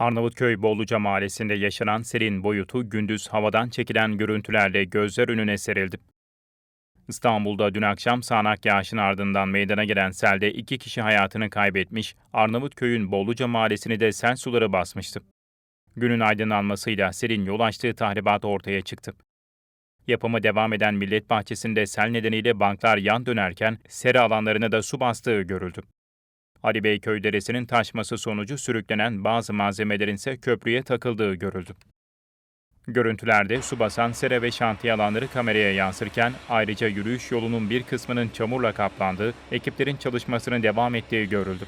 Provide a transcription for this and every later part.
Arnavutköy Bolluca Mahallesi'nde yaşanan selin boyutu gündüz havadan çekilen görüntülerle gözler önüne serildi. İstanbul'da dün akşam sağanak yağışın ardından meydana gelen selde iki kişi hayatını kaybetmiş, Arnavutköy'ün Bolluca Mahallesi'ni de sel suları basmıştı. Günün aydınlanmasıyla selin yol açtığı tahribat ortaya çıktı. Yapımı devam eden Millet Bahçesi'nde sel nedeniyle banklar yan dönerken sera alanlarına da su bastığı görüldü. Ali Beyköy Deresi'nin taşması sonucu sürüklenen bazı malzemelerin ise köprüye takıldığı görüldü. Görüntülerde su basan sera ve şantiye alanları kameraya yansırken ayrıca yürüyüş yolunun bir kısmının çamurla kaplandığı, ekiplerin çalışmasının devam ettiği görüldü.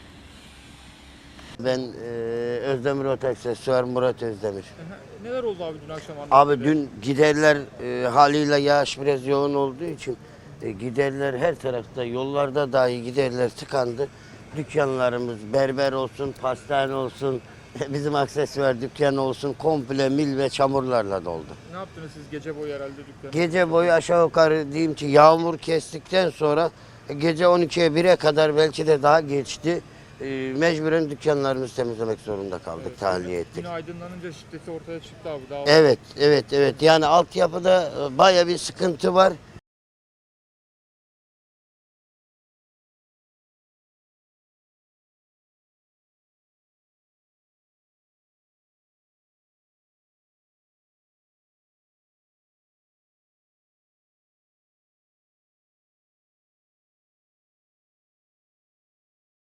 Ben e, Özdemir Oteksesüar Murat Özdemir. Neler oldu abi dün akşam Abi dün giderler e, haliyle yağış biraz yoğun olduğu için e, giderler her tarafta yollarda dahi giderler tıkandı. Dükkanlarımız berber olsun, pastane olsun, bizim aksesuar dükkanı olsun komple mil ve çamurlarla doldu. Ne yaptınız siz gece boyu herhalde dükkanı? Gece boyu aşağı yukarı diyeyim ki yağmur kestikten sonra e, gece 12'ye 1'e kadar belki de daha geçti. E, mecburen dükkanlarımızı temizlemek zorunda kaldık, tahliye ettik. Gün aydınlanınca şiddeti ortaya çıktı abi. Daha Evet, evet, evet. Yani altyapıda e, baya bir sıkıntı var.